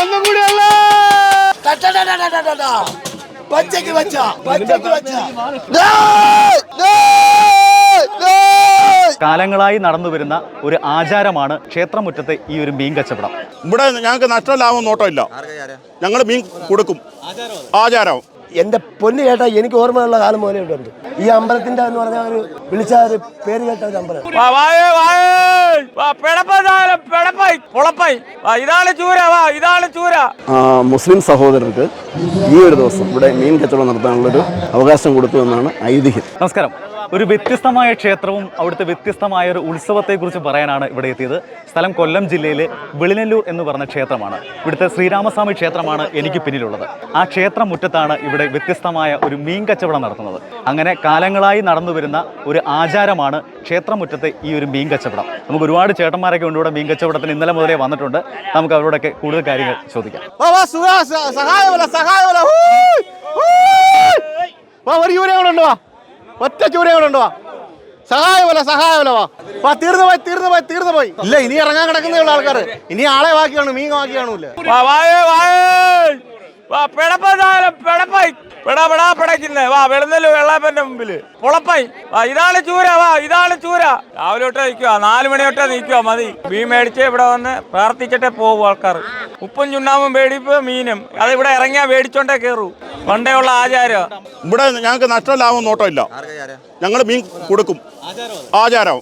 ഒന്നും കൂടി അല്ല പച്ചക്ക് വച്ച പച്ചക്ക് വച്ച കാലങ്ങളായി നടന്നു വരുന്ന ഒരു ആചാരമാണ് ക്ഷേത്രമുറ്റത്തെ ഈ ഒരു മീൻ കച്ചവടം. ഇവിടെ ഞങ്ങൾക്ക് നഷ്ടലാഭം നോട്ടമില്ല ഞങ്ങൾ മീൻ കൊടുക്കും. ആചാരം. എന്റെ പൊന്നു കേട്ടാ എനിക്ക് ഓർമ്മയുള്ള കാലം പോലെ ഉണ്ട് ഈ അമ്പലത്തിന്റെ എന്ന് പറഞ്ഞ ഒരു വിളിച്ച ഒരു പേര് കേട്ട ഒരു അമ്പലം. ഇതാണ് ചൂര വാ ഇതാണ് ചൂര. മുസ്ലിം സഹോദരർക്ക് ഈ ഒരു ദിവസം ഇവിടെ മീൻ കച്ചവടം നടത്താനുള്ളൊരു അവകാശം കൊടുത്തു എന്നാണ് ഐതിഹ്യം. നമസ്കാരം. ഒരു വ്യത്യസ്തമായ ക്ഷേത്രവും അവിടുത്തെ വ്യത്യസ്തമായ ഒരു ഉത്സവത്തെക്കുറിച്ച് പറയാനാണ് ഇവിടെ എത്തിയത്. സ്ഥലം കൊല്ലം ജില്ലയിലെ വെളിനെല്ലൂർ എന്ന് പറഞ്ഞ ക്ഷേത്രമാണ്. ഇവിടുത്തെ ശ്രീരാമസ്വാമി ക്ഷേത്രമാണ് എനിക്ക് പിന്നിലുള്ളത്. ആ ക്ഷേത്രം മുറ്റത്താണ് ഇവിടെ വ്യത്യസ്തമായ ഒരു മീൻ കച്ചവടം നടത്തുന്നത്. അങ്ങനെ കാലങ്ങളായി നടന്നു വരുന്ന ഒരു ആചാരമാണ് ക്ഷേത്രമുറ്റത്തെ ഈ ഒരു മീൻ കച്ചവടം. നമുക്ക് ഒരുപാട് ചേട്ടന്മാരൊക്കെ ഉണ്ട് ഇവിടെ മീൻ കച്ചവടത്തിന് ഇന്നലെ മുതലേ വന്നിട്ടുണ്ട്. നമുക്ക് അവരോടൊക്കെ കൂടുതൽ കാര്യങ്ങൾ ചോദിക്കാം. സഹായമല്ല സഹായമല്ല ഹൂയ്, ഹൂയ്. വാ ഒരു ചൂര കൂടെ ഉണ്ട് വാ. ഒറ്റ ചൂര കൂടെ ഉണ്ട് വാ. സഹായമല്ല സഹായമല്ല വാ. വാ തീർന്നു പോയി തീർന്നു പോയി തീർന്നു പോയി. ഇല്ല ഇനി ഇറങ്ങാൻ കിടക്കുന്നേ ഉള്ള ആൾക്കാർ ഇനി ആളെ ബാക്കി കാണും മീൻ ബാക്കി കാണൂല. വാ. വാ, പിടപ്പായി താഴെ, പിടപ്പായി. പിട, പിടാ, പിടയ്ക്കുന്നെ. വാ വെളുന്നൽ വെള്ളാപ്പന്റെ മുമ്പിൽ പുളപ്പായി. വാ ഇതാണ് ചൂര വാ ഇതാണ് ചൂര. രാവിലെ തൊട്ടേ നിൽക്കുക നാല് മണി തൊട്ടേ നിൽക്കുക മതി. മീൻ മേടിച്ച് ഇവിടെ വന്ന് പ്രാർത്ഥിച്ചിട്ടേ പോകും ആൾക്കാർ ഉപ്പും ചുണ്ണാമ്പും മേടിപ്പ് മീനും. അത് ഇവിടെ ഇറങ്ങിയാൽ മേടിച്ചോണ്ടേ കയറൂ പണ്ടേ ഉള്ള ആചാരം ഇവിടെ ഞങ്ങൾക്ക് നഷ്ടമില്ലാവും നോട്ടമില്ല. ഞങ്ങൾ മീൻ കൊടുക്കും. ആചാരം.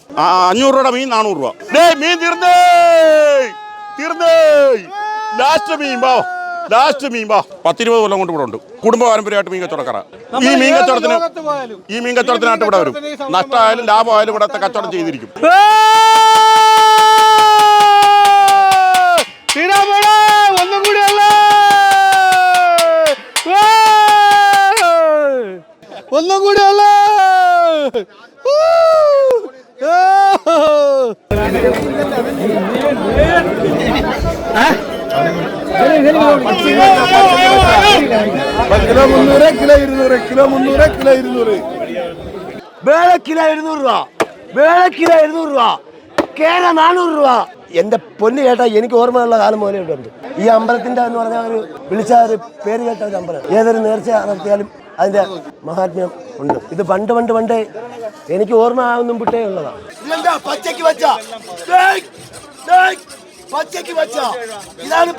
അഞ്ഞൂറ് രൂപയുടെ മീൻ നാനൂറ് രൂപ. മീൻ തീർന്നേ. തീർന്നേ. ലാസ്റ്റ് മീൻ വാ. ലാസ്റ്റ് മീൻ വാ പത്തിരുപത് കൊല്ലം കൊണ്ട് ഇവിടെ ഉണ്ട്. കുടുംബ പാരമ്പര്യമായിട്ട് മീൻ കച്ചവടക്കാരാ. ഈ മീൻ കച്ചവടത്തിന് ഈ മീൻ കച്ചവടത്തിനായിട്ട് ഇവിടെ വരും. നഷ്ടമായാലും ലാഭമായാലും ഇവിടെ കച്ചവടം ചെയ്തിരിക്കും. ശ്രീരാമോടാ ഒന്നും കൂടി അല്ല ഒന്നും കൂടി അല്ല കിലോ മുന്നൂറ് കിലോ ഇരുന്നൂറ് കിലോ മുന്നൂറ് കിലോ ഇരുന്നൂറ് വേള കിലോ ഇരുന്നൂറ് രൂപ വേള കിലോ ഇരുന്നൂറ് രൂപ കേര നാനൂറ് രൂപ എന്റെ പൊന്ന് കേട്ടാ എനിക്ക് ഓർമ്മയുള്ള കാലം പോലെ ഉണ്ട് ഈ അമ്പലത്തിന്റെ എന്ന് പറഞ്ഞ ഒരു വിളിച്ച ഒരു പേര് കേട്ട ഒരു അമ്പലം. ഏതൊരു നേർച്ച നടത്തിയാലും അതിന്റെ മഹാത്മ്യം ഉണ്ട്. ഇത് പണ്ട് പണ്ട് പണ്ടേ എനിക്ക് ഓർമ്മ ആവുന്നും പിട്ടേ ഉള്ളതാണ്. പച്ചക്ക് വച്ച പച്ചക്ക് പച്ച ഇതാണ്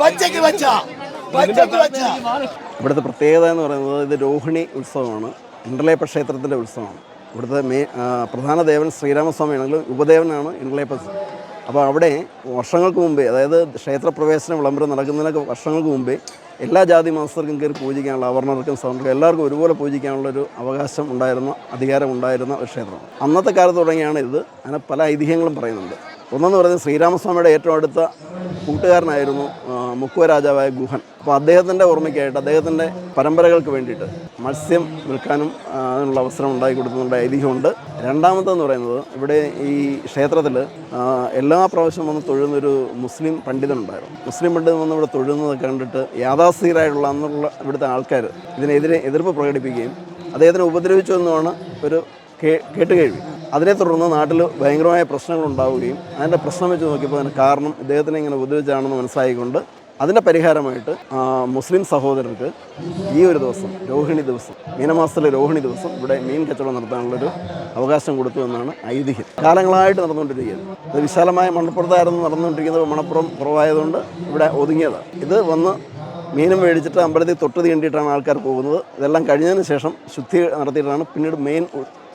പച്ചക്ക് പച്ച ഇവിടുത്തെ പ്രത്യേകത എന്ന് പറയുന്നത് ഇത് രോഹിണി ഉത്സവമാണ്. ഇണ്ടലേപ്പ ക്ഷേത്രത്തിന്റെ ഉത്സവമാണ്. ഇവിടുത്തെ മേ പ്രധാന ദേവൻ ശ്രീരാമസ്വാമിയാണെങ്കിലും ഉപദേവനാണ് ഇണ്ടലേപ്പ അപ്പോൾ അവിടെ വർഷങ്ങൾക്ക് മുമ്പേ അതായത് ക്ഷേത്രപ്രവേശന വിളംബരം നടക്കുന്നതിനൊക്കെ വർഷങ്ങൾക്ക് മുമ്പേ എല്ലാ ജാതി മതസ്ഥർക്കും കയറി പൂജിക്കാനുള്ള അവർണർക്കും സവർണർക്കും എല്ലാവർക്കും ഒരുപോലെ പൂജിക്കാനുള്ള ഒരു അവകാശം ഉണ്ടായിരുന്ന അധികാരം ഉണ്ടായിരുന്ന ഒരു ക്ഷേത്രമാണ്. അന്നത്തെ കാലത്ത് തുടങ്ങിയാണ് ഇത്. അങ്ങനെ പല ഐതിഹ്യങ്ങളും പറയുന്നുണ്ട്. ഒന്നെന്ന് പറയുന്നത് ശ്രീരാമസ്വാമിയുടെ ഏറ്റവും അടുത്ത കൂട്ടുകാരനായിരുന്നു മുക്കുവ രാജാവായ ഗുഹൻ. അപ്പോൾ അദ്ദേഹത്തിന്റെ ഓർമ്മയ്ക്കായിട്ട് അദ്ദേഹത്തിന്റെ പരമ്പരകൾക്ക് വേണ്ടിയിട്ട് മത്സ്യം വിൽക്കാനും അതിനുള്ള അവസരം ഉണ്ടാക്കി കൊടുക്കുന്നുണ്ട് ഐതിഹ്യമുണ്ട്. രണ്ടാമത്തെന്ന് പറയുന്നത് ഇവിടെ ഈ ക്ഷേത്രത്തിൽ എല്ലാ പ്രാവശ്യം വന്ന് തൊഴുന്നൊരു മുസ്ലിം പണ്ഡിതനുണ്ടായിരുന്നു. മുസ്ലിം പണ്ഡിതൻ വന്ന് ഇവിടെ തൊഴുന്നത് കണ്ടിട്ട് യാഥാസ്ഥിരായിട്ടുള്ള അന്നുള്ള ഇവിടുത്തെ ആൾക്കാർ ഇതിനെതിരെ എതിർപ്പ് പ്രകടിപ്പിക്കുകയും അദ്ദേഹത്തിനെ ഉപദ്രവിച്ചു എന്നുമാണ് ഒരു കേ- കേട്ടുകേൾവി. അതിനെ തുടർന്ന് നാട്ടിൽ ഭയങ്കരമായ പ്രശ്നങ്ങൾ ഉണ്ടാവുകയും അതിന്റെ പ്രശ്നം വെച്ച് നോക്കിയപ്പോൾ അതിന് കാരണം ഇദ്ദേഹത്തിനെ ഇങ്ങനെ ഉപദ്രവിച്ചാണെന്ന് മനസ്സിലായിക്കൊണ്ട് അതിന്റെ പരിഹാരമായിട്ട് മുസ്ലിം സഹോദരർക്ക് ഈ ഒരു ദിവസം രോഹിണി ദിവസം മീനമാസത്തിലെ രോഹിണി ദിവസം ഇവിടെ മീൻ കച്ചവടം നടത്താനുള്ളൊരു അവകാശം കൊടുത്തു എന്നാണ് ഐതിഹ്യം. കാലങ്ങളായിട്ട് നടന്നുകൊണ്ടിരിക്കുന്നത് ഇത് വിശാലമായ മണപ്പുറത്തായിരുന്നു നടന്നുകൊണ്ടിരിക്കുന്നത്. മണപ്പുറം കുറവായതുകൊണ്ട് ഇവിടെ ഒതുങ്ങിയതാണ്. ഇത് വന്ന് മീനും മേടിച്ചിട്ട് അമ്പലത്തിൽ തൊട്ട് തീണ്ടിയിട്ടാണ് ആൾക്കാർ പോകുന്നത്. ഇതെല്ലാം കഴിഞ്ഞതിന് ശേഷം ശുദ്ധി നടത്തിയിട്ടാണ് പിന്നീട് മെയിൻ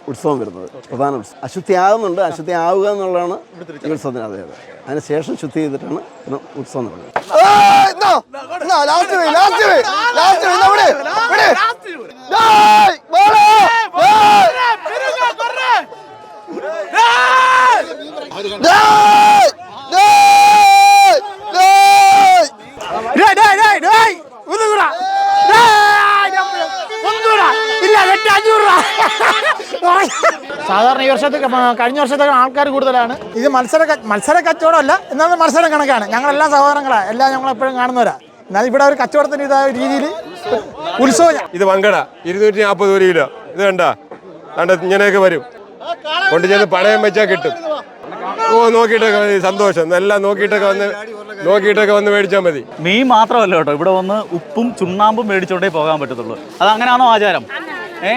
ഉത്സവം വരുന്നത് പ്രധാന ഉത്സവം അശുദ്ധി ആകുന്നുണ്ട് അശുദ്ധി ആവുക എന്നുള്ളതാണ് ഈ ഉത്സവത്തിന് അതെ അതെ അതിന് ശേഷം ശുദ്ധി ചെയ്തിട്ടാണ് പിന്നെ ഉത്സവം നടക്കുന്നത് സാധാരണ ഈ വർഷത്തെ കഴിഞ്ഞ വർഷത്തെ ആൾക്കാർ കൂടുതലാണ്. ഇത് മത്സര മത്സര കച്ചവടമല്ല എന്നാൽ മത്സരം കണക്കാണ്. ഞങ്ങളെല്ലാം സഹോദരങ്ങളാണ് എല്ലാം ഞങ്ങൾ എപ്പോഴും കാണുന്നവരാ. എന്നാൽ ഇവിടെ ഒരു കച്ചവടത്തിന്റെ ഇതായ രീതിയിൽ ഉത്സവം ഇത് വങ്കട ഇരുന്നൂറ്റി നാൽപ്പത് ഒരു കിലോ. ഇത് വേണ്ട കണ്ട ഇങ്ങനെയൊക്കെ വരും. കൊണ്ട് ചെന്ന് പണയം വെച്ചാൽ കിട്ടും. ഓ നോക്കിയിട്ടൊക്കെ മതി സന്തോഷം. എല്ലാം നോക്കിയിട്ടൊക്കെ വന്ന് നോക്കിയിട്ടൊക്കെ വന്ന് മേടിച്ചാൽ മതി. മീൻ മാത്രമല്ല കേട്ടോ ഇവിടെ വന്ന് ഉപ്പും ചുണ്ണാമ്പും മേടിച്ചോണ്ടേ പോകാൻ പറ്റത്തുള്ളൂ. അത് അങ്ങനെയാണോ ആചാരം? ഏ?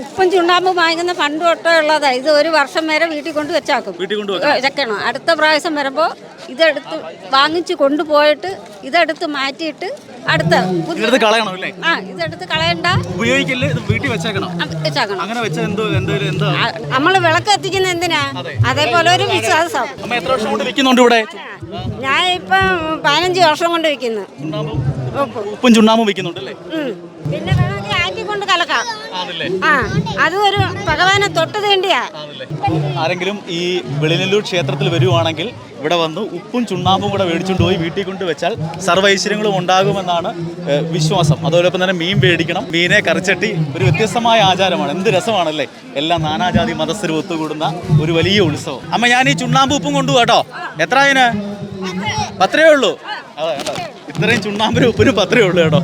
ഉപ്പും ചുണ്ണാമ്പും വാങ്ങുന്ന പണ്ട് തൊട്ടേ ഉള്ളതാണ് ഇത് ഒരു വർഷം വരെ വീട്ടിൽ കൊണ്ട് വെച്ചാക്കും. വീട്ടിൽ കൊണ്ട് വെച്ചേക്കണം വെക്കണം. അടുത്ത പ്രാവശ്യം വരുമ്പോൾ ഇതെടുത്ത് വാങ്ങിച്ച് കൊണ്ടുപോയിട്ട് ഇതെടുത്ത് മാറ്റിയിട്ട് അടുത്ത ഇതെടുത്ത് കളയണം അല്ലേ? ആ ഇതെടുത്ത് കളയണ്ട. ഉപയോഗിക്കില്ല വീട്ടിൽ വെച്ചേക്കണം. വെച്ചാക്കണം. അങ്ങനെ വെച്ചാൽ എന്തോ എന്തോ എന്താ? നമ്മൾ വിളക്ക് എത്തിക്കുന്ന എന്തിനാ? അതേപോലെ ഒരു വിശ്വാസം. അമ്മ എത്ര വർഷം കൊണ്ട് വിൽക്കുന്നുണ്ട് ഇവിടെ? ഞാൻ ഇപ്പം പതിനഞ്ച് വർഷം കൊണ്ട് വെക്കുന്നു ഉപ്പും ചുണ്ണാമ്പും വിൽക്കുന്നുണ്ട് അല്ലേ? പിന്നെ വേണമെങ്കിൽ ആ അതും ഒരു ഭഗവാനെ തൊട്ട് തേണ്ടിയാ ആരെങ്കിലും ഈ വെളിനെല്ലൂർ ക്ഷേത്രത്തിൽ വരുവാണെങ്കിൽ ഇവിടെ വന്ന് ഉപ്പും ചുണ്ണാമ്പും കൂടെ മേടിച്ചുകൊണ്ട് പോയി വീട്ടിൽ കൊണ്ട് വെച്ചാൽ സർവൈശ്വര്യങ്ങളും ഉണ്ടാകുമെന്നാണ് വിശ്വാസം. അതോടൊപ്പം തന്നെ മീൻ മേടിക്കണം. മീനെ കറിച്ചട്ടി ഒരു വ്യത്യസ്തമായ ആചാരമാണ്. എന്ത് രസമാണല്ലേ? എല്ലാ നാനാജാതി മതസ്ഥരും ഒത്തുകൂടുന്ന ഒരു വലിയ ഉത്സവം. അമ്മ ഞാൻ ഈ ചുണ്ണാമ്പ് ഉപ്പും കൊണ്ടുപോകാം കേട്ടോ. എത്ര അതിന്? പത്രേ ഉള്ളൂ. അതെ ഇത്രയും ചുണ്ണാമ്പിനും ഉപ്പിനും പത്രേ ഉള്ളൂ കേട്ടോ.